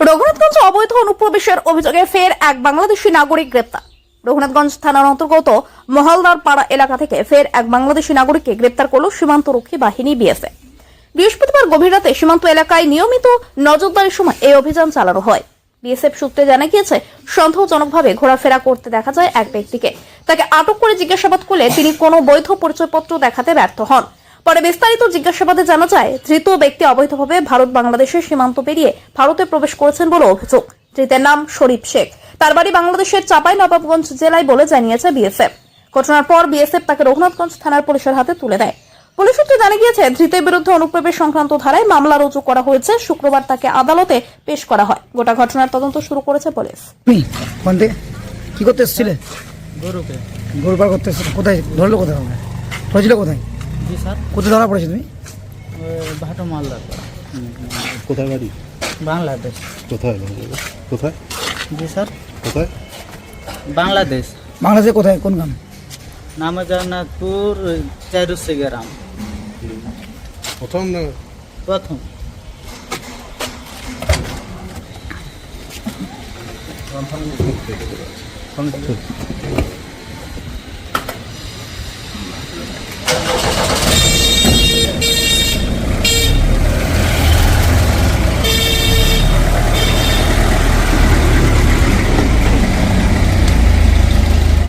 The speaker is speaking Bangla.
রঘুনাথগঞ্জ অবৈধ অনুপ্রবেশের অভিযোগে ফের এক বাংলাদেশি নাগরিক গ্রেপ্তার। রঘুনাথগঞ্জ থানার অন্তর্গত মহলদার পাড়া এলাকা থেকে ফের এক বাংলাদেশি নাগরিককে গ্রেপ্তার করল সীমান্তরক্ষী বাহিনী বিএসএফ। বৃহস্পতিবার গভীর রাতে সীমান্ত এলাকায় নিয়মিত নজরদারির সময় এই অভিযান চালানো হয়। বিএসএফ সূত্রে জানা গিয়েছে, সন্দেহজনকভাবে ঘোরাফেরা করতে দেখা যায় এক ব্যক্তিকে। তাকে আটক করে জিজ্ঞাসাবাদ করলে তিনি কোনো বৈধ পরিচয়পত্র দেখাতে ব্যর্থ হন। পরে বিস্তারিত জিজ্ঞাসাবাদে জানা যায় ধৃত ব্যক্তি অবৈধভাবে ভারত বাংলাদেশের সীমান্ত পেরিয়ে ভারতে প্রবেশ করেছেন বলে অভিযোগ। ধৃতের নাম শরীফ শেখ। তার বাড়ি বাংলাদেশের চাপাই নবাবগঞ্জ জেলায় বলে জানিয়েছে বিএসএফ। ঘটনার পর বিএসএফ তাকে রঘুনাথগঞ্জ থানার পুলিশের হাতে তুলে দেয়। পুলিশ সূত্রে জানা গিয়েছে ধৃতের বিরুদ্ধে অনুপ্রবেশ সংক্রান্ত ধারায় মামলা রুজু করা হয়েছে। শুক্রবার তাকে আদালতে পেশ করা হয়। গোটা ঘটনার তদন্ত শুরু করেছে পুলিশ। কি করতে এসেছিলে? গরুকে। গরু পার করতে এসেছিলে? কোথায়? ধরলো কোথায়? ধরেছিল কোথায়? জি স্যার। কোথায় ধরা পড়েছে তুমি? ভাটো মালদার কোথায় বাড়ি? বাংলাদেশ। কোথায় বাংলাদেশ? কোথায়? জি স্যার। কোথায়? বাংলাদেশ। বাংলাদেশে কোথায়? কোন গ্রাম? নামজানাথপুর চারুসে গ্রাম। প্রথম না? প্রথম।